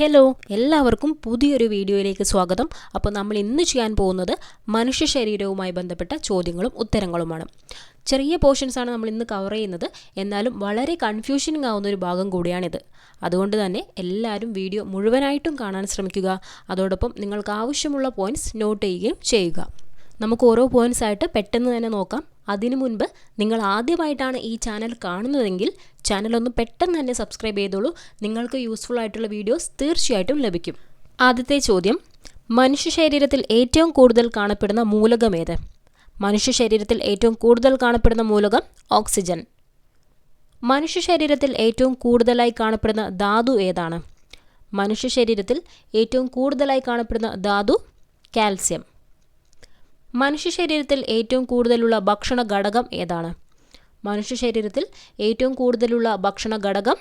Hello എല്ലാവർക്കും പുതിയൊരു വീഡിയോയിലേക്ക് സ്വാഗതം. അപ്പോൾ നമ്മൾ ഇന്ന് ചെയ്യാൻ പോകുന്നത് മനുഷ്യ ശരീരവുമായി ബന്ധപ്പെട്ട ചോദ്യങ്ങളും ഉത്തരങ്ങളുമാണ്. ചെറിയ പോർഷൻസാണ് നമ്മൾ ഇന്ന് കവർ ചെയ്യുന്നത്. എന്നാലും വളരെ കൺഫ്യൂഷനിങ് ആവുന്ന ഒരു ഭാഗം കൂടിയാണിത്. അതുകൊണ്ട് തന്നെ എല്ലാവരും വീഡിയോ മുഴുവനായിട്ടും കാണാൻ ശ്രമിക്കുക. അതോടൊപ്പം നിങ്ങൾക്ക് ആവശ്യമുള്ള പോയിന്റ്സ് നോട്ട് ചെയ്യുകയും ചെയ്യുക. നമുക്ക് ഓരോ പോയിന്റ്സ് ആയിട്ട് പെട്ടെന്ന് തന്നെ നോക്കാം. അതിനു മുൻപ് നിങ്ങൾ ആദ്യമായിട്ടാണ് ഈ ചാനൽ കാണുന്നതെങ്കിൽ ചാനൽ ഒന്ന് പെട്ടെന്ന് തന്നെ സബ്സ്ക്രൈബ് ചെയ്തോളൂ. നിങ്ങൾക്ക് യൂസ്ഫുൾ ആയിട്ടുള്ള വീഡിയോസ് തീർച്ചയായിട്ടും ലഭിക്കും. ആദ്യത്തെ ചോദ്യം മനുഷ്യ ശരീരത്തിൽ ഏറ്റവും കൂടുതൽ കാണപ്പെടുന്ന മൂലകം ഏത്? മനുഷ്യ ശരീരത്തിൽ ഏറ്റവും കൂടുതൽ കാണപ്പെടുന്ന മൂലകം ഓക്സിജൻ. മനുഷ്യ ശരീരത്തിൽ ഏറ്റവും കൂടുതലായി കാണപ്പെടുന്ന ധാതു ഏതാണ്? മനുഷ്യ ശരീരത്തിൽ ഏറ്റവും കൂടുതലായി കാണപ്പെടുന്ന ധാതു കാൽസ്യം. മനുഷ്യ ശരീരത്തിൽ ഏറ്റവും കൂടുതലുള്ള ഭക്ഷണ ഘടകം ഏതാണ്? മനുഷ്യ ശരീരത്തിൽ ഏറ്റവും കൂടുതലുള്ള ഭക്ഷണ ഘടകം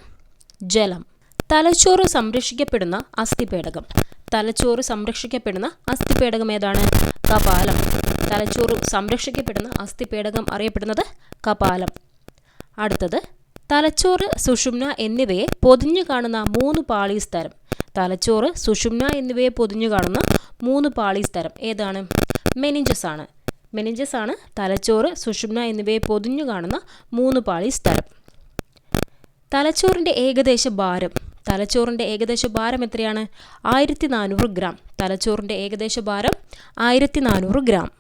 ജലം. തലച്ചോറ് സംരക്ഷിക്കപ്പെടുന്ന അസ്ഥിപേടകം. തലച്ചോറ് സംരക്ഷിക്കപ്പെടുന്ന അസ്ഥിപേടകം ഏതാണ്? കപാലം. തലച്ചോറ് സംരക്ഷിക്കപ്പെടുന്ന അസ്ഥിപേടകം അറിയപ്പെടുന്നത് കപാലം. അടുത്തത് തലച്ചോറ് സുഷുമ്ന എന്നിവയെ പൊതിഞ്ഞു കാണുന്ന മൂന്ന് പാളി തരം തലച്ചോറ് സുഷുമ്ന എന്നിവയെ പൊതിഞ്ഞു കാണുന്ന മൂന്ന് പാളി തരം ഏതാണ്? മെനിഞ്ചസ് ആണ് മെനിഞ്ചസ് ആണ് തലച്ചോറ് സുഷുമ്ന എന്നിവയെ പൊതിഞ്ഞു കാണുന്ന മൂന്ന് പാളി സ്ഥലം. തലച്ചോറിന്റെ ഏകദേശ ഭാരം. തലച്ചോറിന്റെ ഏകദേശ ഭാരം എത്രയാണ്? ആയിരത്തി നാനൂറ് ഗ്രാം. തലച്ചോറിന്റെ ഏകദേശ ഭാരം ആയിരത്തി നാനൂറ് ഗ്രാം.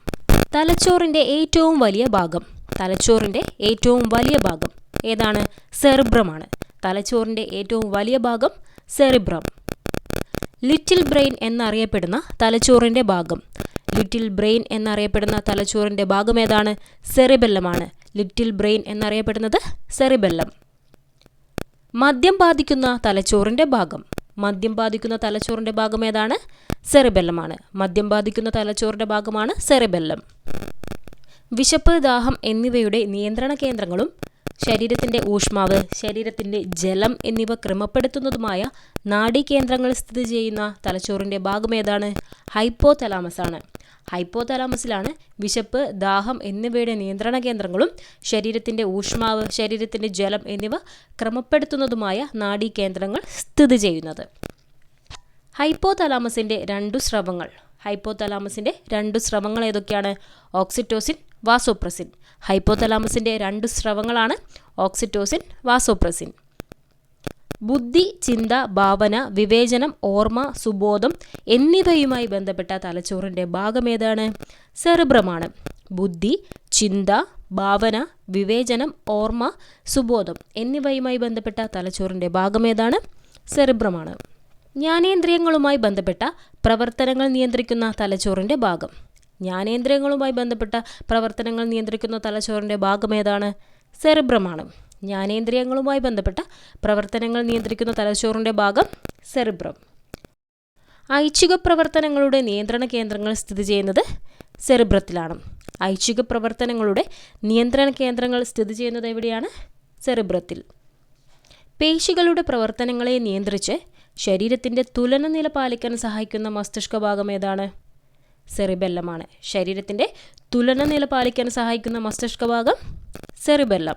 തലച്ചോറിന്റെ ഏറ്റവും വലിയ ഭാഗം. തലച്ചോറിന്റെ ഏറ്റവും വലിയ ഭാഗം. ഏതാണ്? സെറിബ്രമാണ്. തലച്ചോറിന്റെ ഏറ്റവും വലിയ ഭാഗം സെറിബ്രം. ലിറ്റിൽ ബ്രെയിൻ എന്നറിയപ്പെടുന്ന തലച്ചോറിന്റെ ഭാഗം. ലിറ്റിൽ ബ്രെയിൻ എന്നറിയപ്പെടുന്ന തലച്ചോറിന്റെ ഭാഗമേതാണ് സെറിബെല്ലമാണ്. ലിറ്റിൽ ബ്രെയിൻ എന്നറിയപ്പെടുന്നത് സെറിബെല്ലം. മദ്യം ബാധിക്കുന്ന തലച്ചോറിന്റെ ഭാഗം. മദ്യം ബാധിക്കുന്ന തലച്ചോറിന്റെ ഭാഗം ഏതാണ് സെറിബെല്ലമാണ്. മദ്യം ബാധിക്കുന്ന തലച്ചോറിന്റെ ഭാഗമാണ് സെറിബെല്ലം. വിശപ്പ് ദാഹം എന്നിവയുടെ നിയന്ത്രണ കേന്ദ്രങ്ങളും ശരീരത്തിന്റെ ഊഷ്മാവ് ശരീരത്തിന്റെ ജലം എന്നിവ ക്രമപ്പെടുത്തുന്നതുമായ നാഡീകേന്ദ്രങ്ങൾ സ്ഥിതി ചെയ്യുന്ന തലച്ചോറിന്റെ ഭാഗം ഏതാണ്? ഹൈപ്പോ തലാമസാണ് ഹൈപ്പോ തലാമസിലാണ് വിശപ്പ് ദാഹം എന്നിവയുടെ നിയന്ത്രണ കേന്ദ്രങ്ങളും ശരീരത്തിന്റെ ഊഷ്മാവ് ശരീരത്തിന്റെ ജലം എന്നിവ ക്രമപ്പെടുത്തുന്നതുമായ നാഡീകേന്ദ്രങ്ങൾ സ്ഥിതി ചെയ്യുന്നത്. ഹൈപ്പോ തലാമസിന്റെ രണ്ടു സ്രവങ്ങൾ. ഹൈപ്പോ തലാമസിന്റെ രണ്ടു സ്രവങ്ങൾ ഏതൊക്കെയാണ്? Oxytocin vasopressin. ഹൈപ്പോതലാമസിന്റെ രണ്ട് സ്രവങ്ങളാണ് ഓക്സിറ്റോസിൻ വാസോപ്രസിൻ. ബുദ്ധി ചിന്ത ഭാവന വിവേചനം ഓർമ്മ സുബോധം എന്നിവയുമായി ബന്ധപ്പെട്ട തലച്ചോറിന്റെ ഭാഗം ഏതാണ്? സെറിബ്രമാണ്. ബുദ്ധി ചിന്ത ഭാവന വിവേചനം ഓർമ്മ സുബോധം എന്നിവയുമായി ബന്ധപ്പെട്ട തലച്ചോറിന്റെ ഭാഗം ഏതാണ്? സെറിബ്രമാണ്. ജ്ഞാനേന്ദ്രിയങ്ങളുമായി ബന്ധപ്പെട്ട പ്രവർത്തനങ്ങൾ നിയന്ത്രിക്കുന്ന തലച്ചോറിന്റെ ഭാഗം. ജ്ഞാനേന്ദ്രിയങ്ങളുമായി ബന്ധപ്പെട്ട പ്രവർത്തനങ്ങൾ നിയന്ത്രിക്കുന്ന തലച്ചോറിന്റെ ഭാഗമേതാണ് സെറിബ്രമാണ്. ജ്ഞാനേന്ദ്രിയങ്ങളുമായി ബന്ധപ്പെട്ട പ്രവർത്തനങ്ങൾ നിയന്ത്രിക്കുന്ന തലച്ചോറിന്റെ ഭാഗം സെറിബ്രം. ഐച്ഛിക പ്രവർത്തനങ്ങളുടെ നിയന്ത്രണ കേന്ദ്രങ്ങൾ സ്ഥിതി ചെയ്യുന്നത് സെറിബ്രത്തിലാണ്. ഐച്ഛിക പ്രവർത്തനങ്ങളുടെ നിയന്ത്രണ കേന്ദ്രങ്ങൾ സ്ഥിതി ചെയ്യുന്നത് എവിടെയാണ്? സെറിബ്രത്തിൽ. പേശികളുടെ പ്രവർത്തനങ്ങളെ നിയന്ത്രിച്ച് ശരീരത്തിന്റെ തുലന നില പാലിക്കാൻ സഹായിക്കുന്ന മസ്തിഷ്ക ഭാഗം ഏതാണ്? സെറിബെല്ലമാണ്. ശരീരത്തിന്റെ തുലന നില പാലിക്കാൻ സഹായിക്കുന്ന മസ്തിഷ്ക ഭാഗം സെറിബെല്ലം.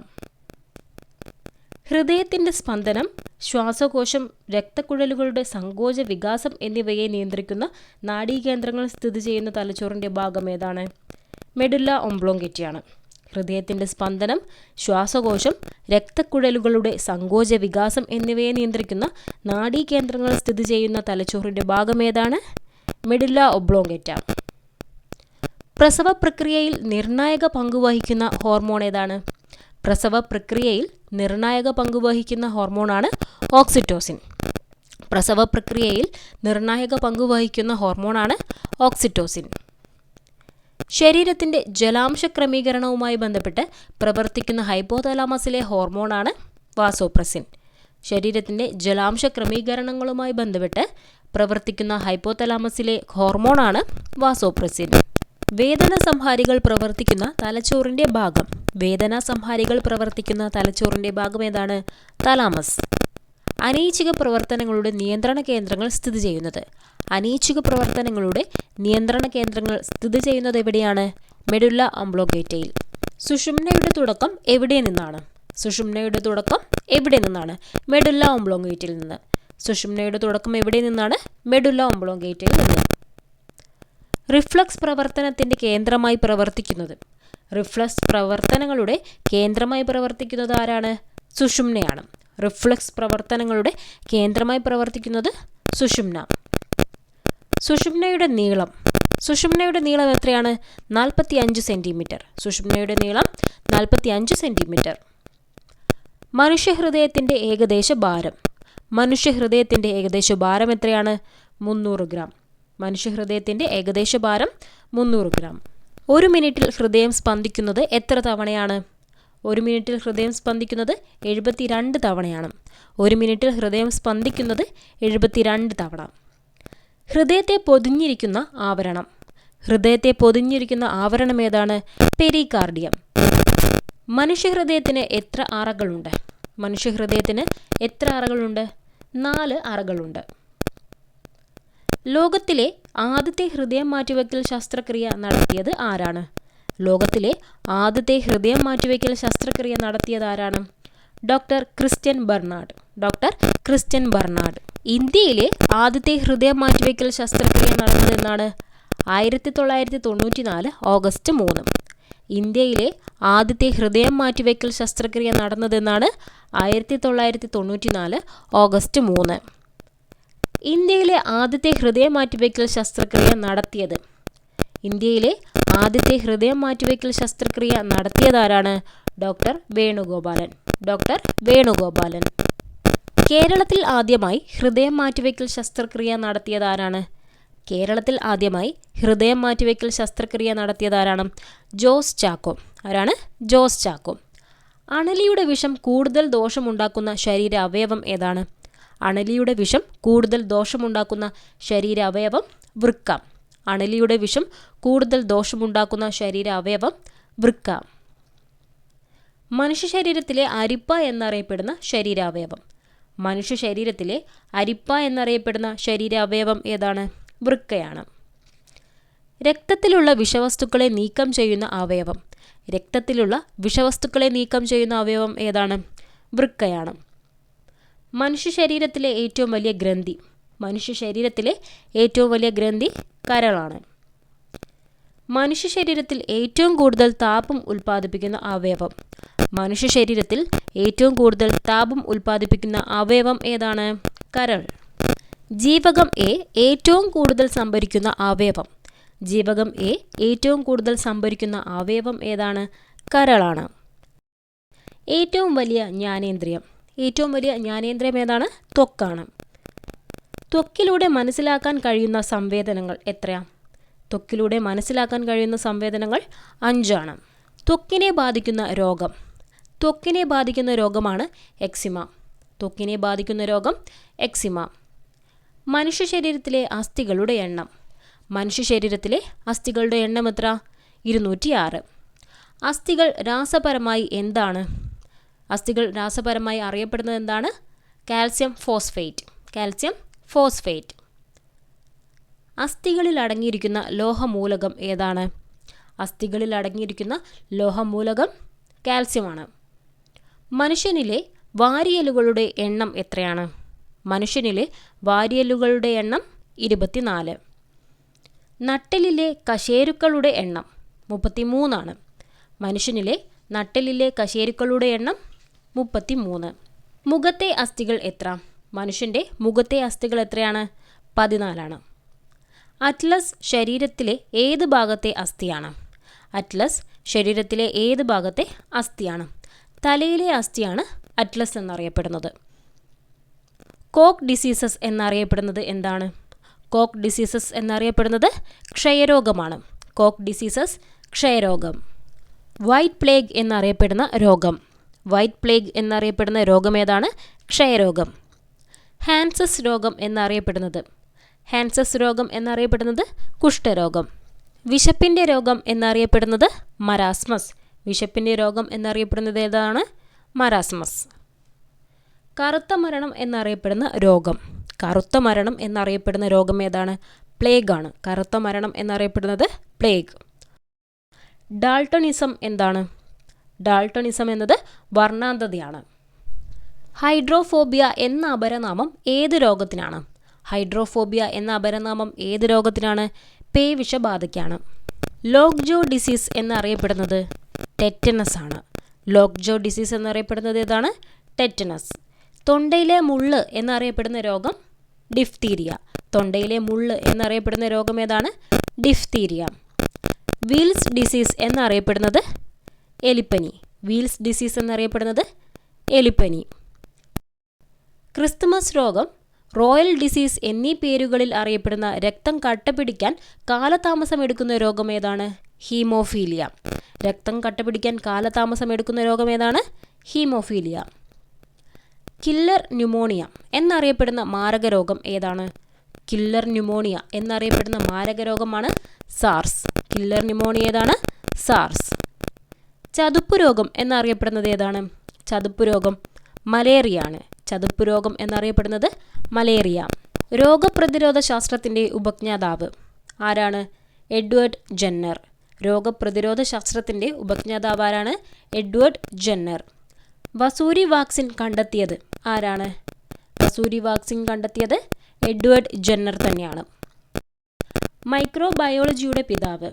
ഹൃദയത്തിന്റെ സ്പന്ദനം ശ്വാസകോശം രക്തക്കുഴലുകളുടെ സങ്കോച വികാസം എന്നിവയെ നിയന്ത്രിക്കുന്ന നാഡീകേന്ദ്രങ്ങൾ സ്ഥിതി ചെയ്യുന്ന തലച്ചോറിന്റെ ഭാഗം ഏതാണ്? മെഡുല്ല ഒംബ്ലോങ്കെറ്റിയാണ്. ഹൃദയത്തിന്റെ സ്പന്ദനം ശ്വാസകോശം രക്തക്കുഴലുകളുടെ സങ്കോച വികാസം എന്നിവയെ നിയന്ത്രിക്കുന്ന നാഡീകേന്ദ്രങ്ങൾ സ്ഥിതി ചെയ്യുന്ന തലച്ചോറിന്റെ ഭാഗം ഏതാണ്? Medulla oblongata. പ്രസവ പ്രക്രിയയിൽ നിർണായക പങ്കുവഹിക്കുന്ന ഹോർമോൺ ഏതാണ്? പ്രസവ പ്രക്രിയയിൽ നിർണായക പങ്കുവഹിക്കുന്ന ഹോർമോണാണ് ഓക്സിറ്റോസിൻ. പ്രസവ പ്രക്രിയയിൽ നിർണായക പങ്കുവഹിക്കുന്ന ഹോർമോണാണ് ഓക്സിറ്റോസിൻ. ശരീരത്തിന്റെ ജലാംശ ക്രമീകരണവുമായി ബന്ധപ്പെട്ട് പ്രവർത്തിക്കുന്ന ഹൈപ്പോതലാമസിലെ ഹോർമോണാണ് വാസോപ്രസിൻ. ശരീരത്തിന്റെ ജലാംശ ക്രമീകരണങ്ങളുമായി ബന്ധപ്പെട്ട് പ്രവർത്തിക്കുന്ന ഹൈപ്പോതലാമസിലെ ഹോർമോണാണ് വാസോപ്രസിൻ. വേദന സംഹാരികൾ പ്രവർത്തിക്കുന്ന തലച്ചോറിന്റെ ഭാഗം. വേദന സംഹാരികൾ പ്രവർത്തിക്കുന്ന തലച്ചോറിന്റെ ഭാഗം ഏതാണ്? തലാമസ്. അനൈച്ഛിക പ്രവർത്തനങ്ങളുടെ നിയന്ത്രണ കേന്ദ്രങ്ങൾ സ്ഥിതി ചെയ്യുന്നത്. അനൈച്ഛിക പ്രവർത്തനങ്ങളുടെ നിയന്ത്രണ കേന്ദ്രങ്ങൾ സ്ഥിതി ചെയ്യുന്നത് എവിടെയാണ്? മെഡുല്ല അംബ്ലോഗേറ്റയിൽ. സുഷുമ്നയുടെ തുടക്കം എവിടെ നിന്നാണ്? സുഷുമ്നയുടെ തുടക്കം എവിടെ നിന്നാണ്? മെഡുല്ല ഒംബ്ലോങ്ങേറ്റിൽ നിന്ന്. സുഷുമ്നയുടെ തുടക്കം എവിടെ നിന്നാണ്? മെഡുല്ല ഒംബ്ലോങ്കേറ്റയിൽ നിന്ന്. റിഫ്ലക്സ് പ്രവർത്തനത്തിന്റെ കേന്ദ്രമായി പ്രവർത്തിക്കുന്നത്. റിഫ്ലക്സ് പ്രവർത്തനങ്ങളുടെ കേന്ദ്രമായി പ്രവർത്തിക്കുന്നത് ആരാണ്? സുഷുമ്നയാണ്. റിഫ്ലക്സ് പ്രവർത്തനങ്ങളുടെ കേന്ദ്രമായി പ്രവർത്തിക്കുന്നത് സുഷുമ്ന. സുഷുമ്നയുടെ നീളം. സുഷുമ്നയുടെ നീളം എത്രയാണ്? നാൽപ്പത്തി അഞ്ച് സെന്റിമീറ്റർ സുഷുമ്നയുടെ നീളം നാൽപ്പത്തി അഞ്ച് സെന്റിമീറ്റർ മനുഷ്യഹൃദയത്തിന്റെ ഏകദേശ ഭാരം. മനുഷ്യഹൃദയത്തിന്റെ ഏകദേശ ഭാരം എത്രയാണ്? മുന്നൂറ് ഗ്രാം. മനുഷ്യഹൃദയത്തിന്റെ ഏകദേശ ഭാരം മുന്നൂറ് ഗ്രാം. ഒരു മിനിറ്റിൽ ഹൃദയം സ്പന്ദിക്കുന്നത് എത്ര തവണയാണ്? ഒരു മിനിറ്റിൽ ഹൃദയം സ്പന്ദിക്കുന്നത് എഴുപത്തിരണ്ട് തവണയാണ്. ഒരു മിനിറ്റിൽ ഹൃദയം സ്പന്ദിക്കുന്നത് എഴുപത്തിരണ്ട് തവണ. ഹൃദയത്തെ പൊതിഞ്ഞിരിക്കുന്ന ആവരണം. ഹൃദയത്തെ പൊതിഞ്ഞിരിക്കുന്ന ആവരണം ഏതാണ്? പെരികാർഡിയം. മനുഷ്യഹൃദയത്തിന് എത്ര അറകളുണ്ട്? മനുഷ്യഹൃദയത്തിന് എത്ര അറകളുണ്ട്? നാല് അറകളുണ്ട്. ലോകത്തിലെ ആദ്യത്തെ ഹൃദയം മാറ്റിവെക്കൽ ശസ്ത്രക്രിയ നടത്തിയത് ആരാണ്? ലോകത്തിലെ ആദ്യത്തെ ഹൃദയം മാറ്റിവെക്കൽ ശസ്ത്രക്രിയ നടത്തിയത് ആരാണ്? Doctor Christian Barnard. Doctor Christian Barnard. ഇന്ത്യയിലെ ആദ്യത്തെ ഹൃദയം മാറ്റിവെക്കൽ ശസ്ത്രക്രിയ നടന്നതെന്നാണ് ആയിരത്തി തൊള്ളായിരത്തി തൊണ്ണൂറ്റി നാല് ഓഗസ്റ്റ് മൂന്ന്. ഇന്ത്യയിലെ ആദ്യത്തെ ഹൃദയം മാറ്റിവെക്കൽ ശസ്ത്രക്രിയ നടന്നതെന്നാണ് ആയിരത്തി തൊള്ളായിരത്തി തൊണ്ണൂറ്റി നാല് ഓഗസ്റ്റ് മൂന്ന്. ഇന്ത്യയിലെ ആദ്യത്തെ ഹൃദയം മാറ്റിവെക്കൽ ശസ്ത്രക്രിയ നടത്തിയത്. ഇന്ത്യയിലെ ആദ്യത്തെ ഹൃദയം മാറ്റിവെക്കൽ ശസ്ത്രക്രിയ നടത്തിയതാരാണ്? ഡോക്ടർ വേണുഗോപാലൻ. ഡോക്ടർ വേണുഗോപാലൻ. കേരളത്തിൽ ആദ്യമായി ഹൃദയം മാറ്റിവെക്കൽ ശസ്ത്രക്രിയ നടത്തിയതാരാണ്? കേരളത്തിൽ ആദ്യമായി ഹൃദയം മാറ്റിവെക്കൽ ശസ്ത്രക്രിയ നടത്തിയതാരാണ്? ജോസ് ചാക്കോ. ആരാണ്? ജോസ് ചാക്കോ. അണലിയുടെ വിഷം കൂടുതൽ ദോഷമുണ്ടാക്കുന്ന ശരീര അവയവം ഏതാണ്? അണലിയുടെ വിഷം കൂടുതൽ ദോഷമുണ്ടാക്കുന്ന ശരീര അവയവം വൃക്ക. അണലിയുടെ വിഷം കൂടുതൽ ദോഷമുണ്ടാക്കുന്ന ശരീര അവയവം വൃക്ക. മനുഷ്യ ശരീരത്തിലെ അരിപ്പ എന്നറിയപ്പെടുന്ന ശരീരാവയവം. മനുഷ്യ ശരീരത്തിലെ അരിപ്പ എന്നറിയപ്പെടുന്ന ശരീരാവയവം ഏതാണ്? വൃക്കയാണ്. രക്തത്തിലുള്ള വിഷവസ്തുക്കളെ നീക്കം ചെയ്യുന്ന അവയവം. രക്തത്തിലുള്ള വിഷവസ്തുക്കളെ നീക്കം ചെയ്യുന്ന അവയവം ഏതാണ്? വൃക്കയാണ്. മനുഷ്യ ശരീരത്തിലെ ഏറ്റവും വലിയ ഗ്രന്ഥി. മനുഷ്യ ശരീരത്തിലെ ഏറ്റവും വലിയ ഗ്രന്ഥി കരളാണ്. മനുഷ്യ ശരീരത്തിൽ ഏറ്റവും കൂടുതൽ താപം ഉൽപ്പാദിപ്പിക്കുന്ന അവയവം. മനുഷ്യ ശരീരത്തിൽ ഏറ്റവും കൂടുതൽ താപം ഉൽപ്പാദിപ്പിക്കുന്ന അവയവം ഏതാണ്? കരൾ. ജീവകം എ ഏറ്റവും കൂടുതൽ സംഭരിക്കുന്ന അവയവം. ജീവകം എ ഏറ്റവും കൂടുതൽ സംഭരിക്കുന്ന അവയവം ഏതാണ്? കരളാണ്. ഏറ്റവും വലിയ ജ്ഞാനേന്ദ്രിയം. ഏറ്റവും വലിയ ജ്ഞാനേന്ദ്രിയം ഏതാണ്? ത്വക്കാണ്. ത്വക്കിലൂടെ മനസ്സിലാക്കാൻ കഴിയുന്ന സംവേദനങ്ങൾ എത്രയാണ് ത്വക്കിലൂടെ മനസ്സിലാക്കാൻ കഴിയുന്ന സംവേദനങ്ങൾ അഞ്ചാണ്. ത്വക്കിനെ ബാധിക്കുന്ന രോഗം. ത്വക്കിനെ ബാധിക്കുന്ന രോഗമാണ് എക്സിമ. ത്വക്കിനെ ബാധിക്കുന്ന രോഗം എക്സിമ. മനുഷ്യ ശരീരത്തിലെ അസ്ഥികളുടെ എണ്ണം. മനുഷ്യ ശരീരത്തിലെ അസ്ഥികളുടെ എണ്ണം എത്ര? ഇരുന്നൂറ്റി ആറ് അസ്ഥികൾ രാസപരമായി എന്താണ്? അസ്ഥികൾ രാസപരമായി അറിയപ്പെടുന്നത് എന്താണ്? Calcium phosphate. Calcium phosphate. അസ്ഥികളിൽ അടങ്ങിയിരിക്കുന്ന ലോഹമൂലകം ഏതാണ്? അസ്ഥികളിൽ അടങ്ങിയിരിക്കുന്ന ലോഹമൂലകം കാൽസ്യമാണ്. മനുഷ്യനിലെ വാരിയലുകളുടെ എണ്ണം എത്രയാണ്? മനുഷ്യനിലെ വാരിയലുകളുടെ എണ്ണം ഇരുപത്തിനാല്. നട്ടലിലെ കശേരുക്കളുടെ എണ്ണം മുപ്പത്തിമൂന്നാണ്. മനുഷ്യനിലെ നട്ടലിലെ കശേരുക്കളുടെ എണ്ണം മുപ്പത്തിമൂന്ന്. മുഖത്തെ അസ്ഥികൾ എത്ര? മനുഷ്യന്റെ മുഖത്തെ അസ്ഥികൾ എത്രയാണ്? പതിനാലാണ്. അറ്റ്ലസ് ശരീരത്തിലെ ഏത് ഭാഗത്തെ അസ്ഥിയാണ്? അറ്റ്ലസ് ശരീരത്തിലെ ഏത് ഭാഗത്തെ അസ്ഥിയാണ്? തലയിലെ അസ്ഥിയാണ് അറ്റ്ലസ് എന്നറിയപ്പെടുന്നത്. കോക്ക് ഡിസീസസ് എന്നറിയപ്പെടുന്നത് എന്താണ്? കോക്ക് ഡിസീസസ് എന്നറിയപ്പെടുന്നത് ക്ഷയരോഗമാണ്. കോക്ക് ഡിസീസസ് ക്ഷയരോഗം. വൈറ്റ് പ്ലേഗ് എന്നറിയപ്പെടുന്ന രോഗം. വൈറ്റ് പ്ലേഗ് എന്നറിയപ്പെടുന്ന രോഗമേതാണ് ക്ഷയരോഗം. ഹാൻസസ് രോഗം എന്നറിയപ്പെടുന്നത്. ഹാൻസസ് രോഗം എന്നറിയപ്പെടുന്നത് കുഷ്ഠരോഗം. വിശപ്പിന്റെ രോഗം എന്നറിയപ്പെടുന്നത് മരാസ്മസ്. വിശപ്പിന്റെ രോഗം എന്നറിയപ്പെടുന്നത് ഏതാണ്? മരാസ്മസ്. കറുത്ത മരണം എന്നറിയപ്പെടുന്ന രോഗം. കറുത്ത മരണം എന്നറിയപ്പെടുന്ന രോഗം ഏതാണ്? പ്ലേഗ് ആണ് കറുത്ത മരണം എന്നറിയപ്പെടുന്നത് പ്ലേഗ്. ഡാൾട്ടണിസം എന്താണ്? ഡാൾട്ടണിസം എന്നത് വർണാന്തതയാണ്. ഹൈഡ്രോഫോബിയ എന്ന അപരനാമം ഏത് രോഗത്തിനാണ്? ഹൈഡ്രോഫോബിയ എന്ന അപരനാമം ഏത് രോഗത്തിനാണ്? പേവിഷബാധയ്ക്കാണ് ലോക്ജോ ഡിസീസ് എന്നറിയപ്പെടുന്നത് ടെറ്റനസ് ആണ്. ലോക്ജോ ഡിസീസ് എന്നറിയപ്പെടുന്നത് ഏതാണ്? ടെറ്റനസ്. തൊണ്ടയിലെ മുള്ള് എന്നറിയപ്പെടുന്ന രോഗം ഡിഫ്തീരിയ. തൊണ്ടയിലെ മുള്ള് എന്നറിയപ്പെടുന്ന രോഗം ഏതാണ്? ഡിഫ്തീരിയ. വീൽസ് ഡിസീസ് എന്നറിയപ്പെടുന്നത് എലിപ്പനി. വീൽസ് ഡിസീസ് എന്നറിയപ്പെടുന്നത് എലിപ്പനി. ക്രിസ്തുമസ് രോഗം റോയൽ ഡിസീസ് എന്നീ പേരുകളിൽ അറിയപ്പെടുന്ന രക്തം കട്ടപിടിക്കാൻ കാലതാമസം എടുക്കുന്ന രോഗം ഏതാണ്? ഹീമോഫീലിയ. രക്തം കട്ടപിടിക്കാൻ കാലതാമസം എടുക്കുന്ന രോഗം ഏതാണ്? ഹീമോഫീലിയ. കില്ലർ ന്യൂമോണിയ എന്നറിയപ്പെടുന്ന മാരക രോഗം ഏതാണ്? കില്ലർ ന്യൂമോണിയ എന്നറിയപ്പെടുന്ന മാരക രോഗമാണ് സാർസ് കില്ലർ ന്യൂമോണിയ ഏതാണ്? സാർസ് ചതുപ്പ് രോഗം എന്നറിയപ്പെടുന്നത് ഏതാണ്? ചതുപ്പ് രോഗം മലേറിയ ആണ് ചതുപ്പ് രോഗം എന്നറിയപ്പെടുന്നത് മലേറിയ. രോഗപ്രതിരോധ ശാസ്ത്രത്തിന്റെ ഉപജ്ഞാതാവ് ആരാണ്? Edward Jenner. രോഗപ്രതിരോധ ശാസ്ത്രത്തിന്റെ ഉപജ്ഞാതാവ് ആരാണ്? Edward Jenner. വസൂരി വാക്സിൻ കണ്ടെത്തിയത് ആരാണ്? വസൂരി വാക്സിൻ കണ്ടെത്തിയത് എഡ്വേർഡ് ജെന്നർ തന്നെയാണ്. മൈക്രോബയോളജിയുടെ പിതാവ്.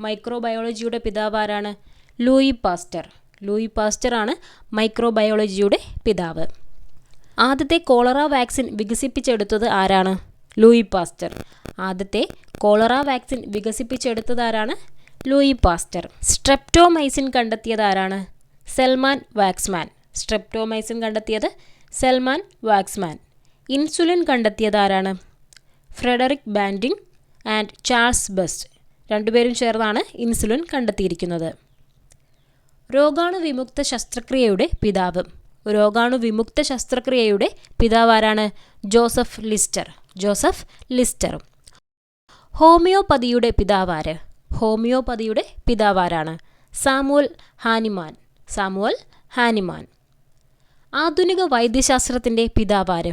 മൈക്രോബയോളജിയുടെ പിതാവ് ആരാണ്? Louis pastor. ലൂയി പാസ്റ്റർ ആണ് മൈക്രോബയോളജിയുടെ പിതാവ്. ആദ്യത്തെ കോളറ വാക്സിൻ വികസിപ്പിച്ചെടുത്തത് ആരാണ്? Louis Pasteur. ആദ്യത്തെ കോളറ വാക്സിൻ വികസിപ്പിച്ചെടുത്തത് ആരാണ്? Louis pastor. സ്ട്രെപ്റ്റോമൈസിൻ കണ്ടെത്തിയത് ആരാണ്? സെൽമാൻ വാക്സ്മാൻ. സ്ട്രെപ്റ്റോമൈസിൻ കണ്ടെത്തിയത് സെൽമാൻ വാക്സ്മാൻ. ഇൻസുലിൻ കണ്ടെത്തിയത് ആരാണ്? Frederick Banting and Charles Best. രണ്ടുപേരും ചേർന്നാണ് ഇൻസുലിൻ കണ്ടെത്തിയിരിക്കുന്നത്. രോഗാണുവിമുക്ത ശസ്ത്രക്രിയയുടെ പിതാവ്. രോഗാണുവിമുക്ത ശസ്ത്രക്രിയയുടെ പിതാവ് ആരാണ് ജോസഫ് ലിസ്റ്റർ. Joseph Lister. ഹോമിയോപ്പതിയുടെ പിതാവാര്. ഹോമിയോപ്പതിയുടെ പിതാവാരാണ് സാമുവൽ ഹാനിമാൻ. Samuel Hahnemann. ആധുനിക വൈദ്യശാസ്ത്രത്തിന്റെ പിതാവാര്.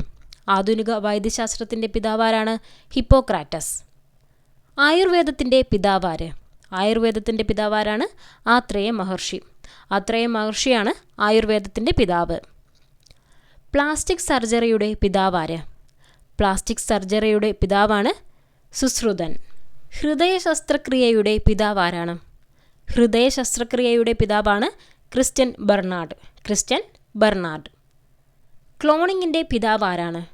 ആധുനിക വൈദ്യശാസ്ത്രത്തിന്റെ പിതാവാരാണ് ഹിപ്പോക്രാറ്റസ്. ആയുർവേദത്തിന്റെ പിതാവാര്. ആയുർവേദത്തിന്റെ പിതാവാരാണ് ആത്രേയ മഹർഷി. ആത്രേയ മഹർഷിയാണ് ആയുർവേദത്തിന്റെ പിതാവ്. പ്ലാസ്റ്റിക് സർജറിയുടെ പിതാവാര്? പ്ലാസ്റ്റിക് സർജറിയുടെ പിതാവാണ് സുശ്രുതൻ. ഹൃദയ ശസ്ത്രക്രിയയുടെ പിതാവാരാണ്? ഹൃദയ ശസ്ത്രക്രിയയുടെ പിതാവാണ് ക്രിസ്ത്യൻ ബെർണാഡ്. Christian Barnard. ക്ലോണിങ്ങിന്റെ പിതാവാരാണ്?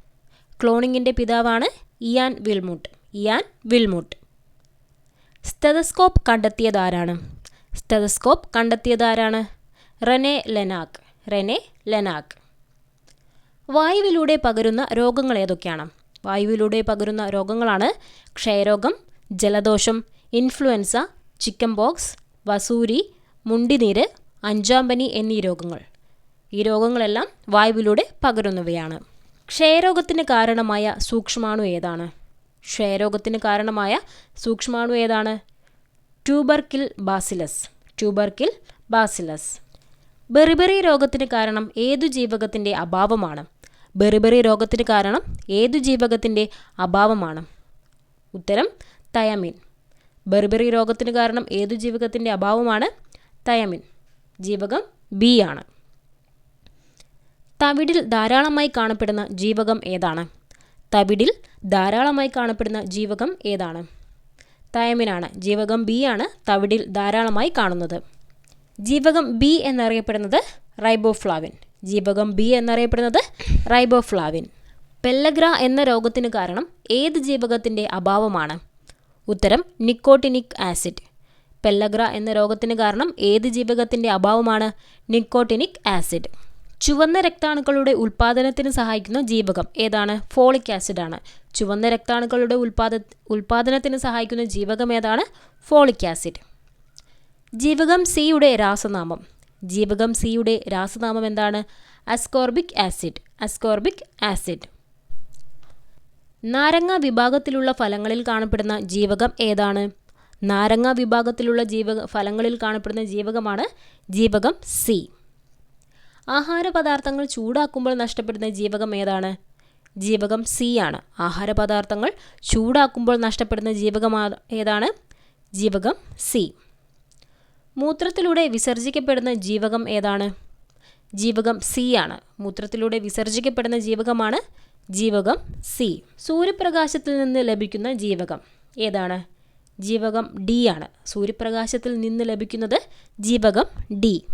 ക്ലോണിങ്ങിന്റെ പിതാവാണ് Ian Wilmut. Ian Wilmut. Stethoscope കണ്ടെത്തിയത് ആരാണ് സ്റ്റെതസ്കോപ്പ് കണ്ടെത്തിയത് ആരാണ് റെനെ ലെനാക്ക് റെനെ ലെനാക്ക് വായുവിലൂടെ പകരുന്ന രോഗങ്ങൾ ഏതൊക്കെയാണ്? വായുവിലൂടെ പകരുന്ന രോഗങ്ങളാണ് ക്ഷയരോഗം ജലദോഷം ഇൻഫ്ലുവൻസ ചിക്കൻ ബോക്സ് വസൂരി മുണ്ടിനീര് അഞ്ചാമ്പനി എന്നീ രോഗങ്ങൾ. ഈ രോഗങ്ങളെല്ലാം വായുവിലൂടെ പകരുന്നവയാണ്. ക്ഷയരോഗത്തിന് കാരണമായ സൂക്ഷ്മാണു ഏതാണ്? ക്ഷയരോഗത്തിന് കാരണമായ സൂക്ഷ്മാണു ഏതാണ്? Tubercle bacillus. Tubercle bacillus. Beriberi രോഗത്തിന് കാരണം ഏതു ജീവകത്തിന്റെ അഭാവമാണ്? ബെറിബെറി രോഗത്തിന് കാരണം ഏതു ജീവകത്തിന്റെ അഭാവമാണ്? ഉത്തരം തയമിൻ. ബെറിബെറി രോഗത്തിന് കാരണം ഏതു ജീവകത്തിന്റെ അഭാവമാണ്? തയമിൻ. ജീവകം ബി ആണ്. തവിടിൽ ധാരാളമായി കാണപ്പെടുന്ന ജീവകം ഏതാണ്? തവിടിൽ ധാരാളമായി കാണപ്പെടുന്ന ജീവകം ഏതാണ്? തയമിനാണ്. ജീവകം ബി ആണ് തവിടിൽ ധാരാളമായി കാണുന്നത്. ജീവകം ബി എന്നറിയപ്പെടുന്നത് റൈബോഫ്ലാവിൻ. ജീവകം ബി എന്നറിയപ്പെടുന്നത് റൈബോഫ്ലാവിൻ. പെല്ലഗ്ര എന്ന രോഗത്തിന് കാരണം ഏത് ജീവകത്തിന്റെ അഭാവമാണ്? ഉത്തരം നിക്കോട്ടിനിക് ആസിഡ്. പെല്ലഗ്ര എന്ന രോഗത്തിന് കാരണം ഏത് ജീവകത്തിന്റെ അഭാവമാണ്? Nicotinic acid. ചുവന്ന രക്താണുക്കളുടെ ഉൽപ്പാദനത്തിന് സഹായിക്കുന്ന ജീവകം ഏതാണ്? ഫോളിക് ആസിഡ് ആണ് ചുവന്ന രക്താണുക്കളുടെ ഉൽപ്പാദ ഉൽപ്പാദനത്തിന് സഹായിക്കുന്ന ജീവകം ഏതാണ്? Folic acid. ജീവകം സിയുടെ രാസനാമം. ജീവകം സിയുടെ രാസനാമം എന്താണ്? Ascorbic acid. Ascorbic acid. നാരങ്ങ വിഭാഗത്തിലുള്ള ഫലങ്ങളിൽ കാണപ്പെടുന്ന ജീവകം ഏതാണ്? നാരങ്ങ വിഭാഗത്തിലുള്ള ജീവക ഫലങ്ങളിൽ കാണപ്പെടുന്ന ജീവകമാണ് ജീവകം സി. ആഹാരപദാർത്ഥങ്ങൾ ചൂടാക്കുമ്പോൾ നഷ്ടപ്പെടുന്ന ജീവകം ഏതാണ്? ജീവകം സി ആണ്. ആഹാരപദാർത്ഥങ്ങൾ ചൂടാക്കുമ്പോൾ നഷ്ടപ്പെടുന്ന ജീവകം ഏതാണ്? ജീവകം സി മൂത്രത്തിലൂടെ വിസർജിക്കപ്പെടുന്ന ജീവകം ഏതാണ്? ജീവകം സി ആണ്. മൂത്രത്തിലൂടെ വിസർജിക്കപ്പെടുന്ന ജീവകമാണ് ജീവകം സി സൂര്യപ്രകാശത്തിൽ നിന്ന് ലഭിക്കുന്ന ജീവകം ഏതാണ്? ജീവകം ഡി ആണ്. സൂര്യപ്രകാശത്തിൽ നിന്ന് ലഭിക്കുന്നത് ജീവകം ഡി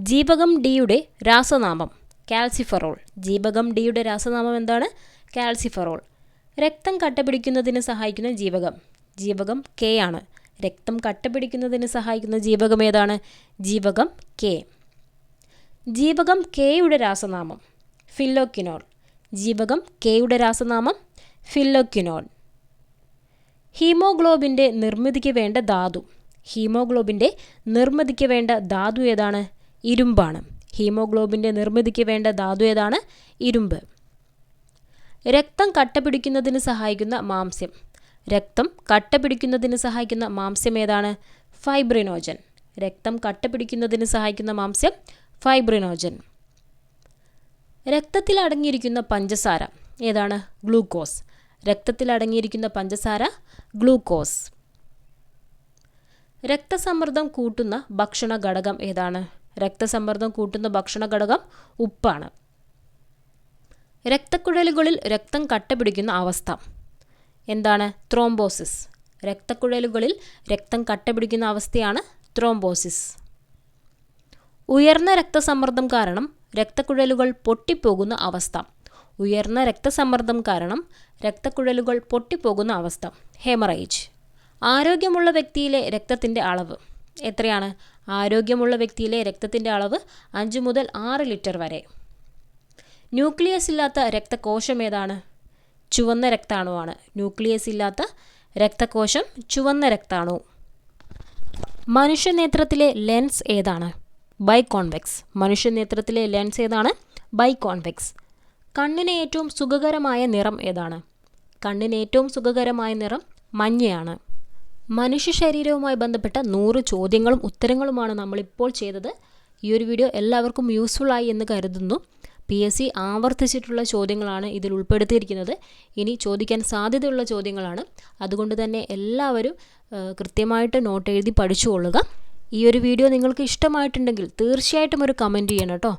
ജീവകം ഡിയുടെ രാസനാമം കാൽസിഫറോൾ. ജീവകം ഡിയുടെ രാസനാമം എന്താണ്? കാൽസിഫറോൾ. രക്തം കട്ടപിടിക്കുന്നതിന് സഹായിക്കുന്ന ജീവകം. ജീവകം കെ ആണ്. രക്തം കട്ടപിടിക്കുന്നതിന് സഹായിക്കുന്ന ജീവകം ഏതാണ്? ജീവകം കെ. ജീവകം കെയുടെ രാസനാമം ഫില്ലോക്കിനോൾ ജീവകം കെയുടെ രാസനാമം ഫില്ലോക്കിനോൾ ഹീമോഗ്ലോബിന്റെ നിർമ്മിതിക്ക് വേണ്ട ധാതു. ഹീമോഗ്ലോബിന്റെ നിർമ്മിതിക്ക് വേണ്ട ധാതു ഏതാണ്? ഇരുമ്പാണ്. ഹീമോഗ്ലോബിന്റെ നിർമ്മിതിക്ക് വേണ്ട ധാതു ഏതാണ്? ഇരുമ്പ്. രക്തം കട്ട പിടിക്കുന്നതിന് സഹായിക്കുന്ന മാംസ്യം. രക്തം കട്ട പിടിക്കുന്നതിന് സഹായിക്കുന്ന മാംസ്യം ഏതാണ്? ഫൈബ്രിനോജൻ. രക്തം കട്ട പിടിക്കുന്നതിന് സഹായിക്കുന്ന മാംസ്യം ഫൈബ്രിനോജൻ. രക്തത്തിൽ അടങ്ങിയിരിക്കുന്ന പഞ്ചസാര ഏതാണ്? ഗ്ലൂക്കോസ്. രക്തത്തിൽ അടങ്ങിയിരിക്കുന്ന പഞ്ചസാര ഗ്ലൂക്കോസ്. രക്തസമ്മർദ്ദം കൂട്ടുന്ന ഭക്ഷണ ഘടകം ഏതാണ്? രക്തസമ്മർദ്ദം കൂട്ടുന്ന ഭക്ഷണ ഘടകം ഉപ്പാണ്. രക്തക്കുഴലുകളിൽ രക്തം കട്ടപിടിക്കുന്ന അവസ്ഥ. എന്താണ്? ത്രോംബോസിസ്. രക്തക്കുഴലുകളിൽ രക്തം കട്ടപിടിക്കുന്ന അവസ്ഥയാണ് ത്രോംബോസിസ്. ഉയർന്ന രക്തസമ്മർദ്ദം കാരണം രക്തക്കുഴലുകൾ പൊട്ടിപ്പോകുന്ന അവസ്ഥ. ഉയർന്ന രക്തസമ്മർദ്ദം കാരണം രക്തക്കുഴലുകൾ പൊട്ടിപ്പോകുന്ന അവസ്ഥ. ഹെമറേജ്. ആരോഗ്യമുള്ള വ്യക്തിയിലെ രക്തത്തിന്റെ അളവ്. എത്രയാണ്? ആരോഗ്യമുള്ള വ്യക്തിയിലെ രക്തത്തിന്റെ അളവ് അഞ്ച് മുതൽ ആറ് ലിറ്റർ വരെ. ന്യൂക്ലിയസ് ഇല്ലാത്ത രക്തകോശം ഏതാണ്? ചുവന്ന രക്താണുവാണ്. ന്യൂക്ലിയസ് ഇല്ലാത്ത രക്തകോശം ചുവന്ന രക്താണു. മനുഷ്യനേത്രത്തിലെ ലെൻസ് ഏതാണ്? ബൈകോൺവെക്സ്. മനുഷ്യനേത്രത്തിലെ ലെൻസ് ഏതാണ്? ബൈകോൺവെക്സ്. കണ്ണിന് ഏറ്റവും സുഖകരമായ നിറം ഏതാണ്? കണ്ണിന് ഏറ്റവും സുഖകരമായ നിറം മഞ്ഞയാണ്. മനുഷ്യ ശരീരവുമായി ബന്ധപ്പെട്ട നൂറ് ചോദ്യങ്ങളും ഉത്തരങ്ങളുമാണ് നമ്മളിപ്പോൾ ചെയ്തത്. ഈ ഒരു വീഡിയോ എല്ലാവർക്കും യൂസ്ഫുൾ ആയി എന്ന് കരുതുന്നു. പി എസ് സി ആവർത്തിച്ചിട്ടുള്ള ചോദ്യങ്ങളാണ് ഇതിൽ ഉൾപ്പെടുത്തിയിരിക്കുന്നത്. ഇനി ചോദിക്കാൻ സാധ്യതയുള്ള ചോദ്യങ്ങളാണ്. അതുകൊണ്ട് തന്നെ എല്ലാവരും കൃത്യമായിട്ട് നോട്ട് എഴുതി പഠിച്ചുകൊള്ളുക ഈ ഒരു വീഡിയോ നിങ്ങൾക്ക് ഇഷ്ടമായിട്ടുണ്ടെങ്കിൽ തീർച്ചയായിട്ടും ഒരു കമന്റ് ചെയ്യണം കേട്ടോ.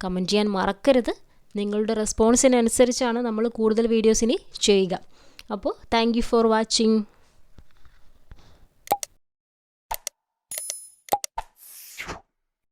കമന്റ് ചെയ്യാൻ മറക്കരുത്. നിങ്ങളുടെ റെസ്പോൺസിനനുസരിച്ചാണ് നമ്മൾ കൂടുതൽ വീഡിയോസിനി ചെയ്യുക. അപ്പോൾ താങ്ക് ഫോർ വാച്ചിങ്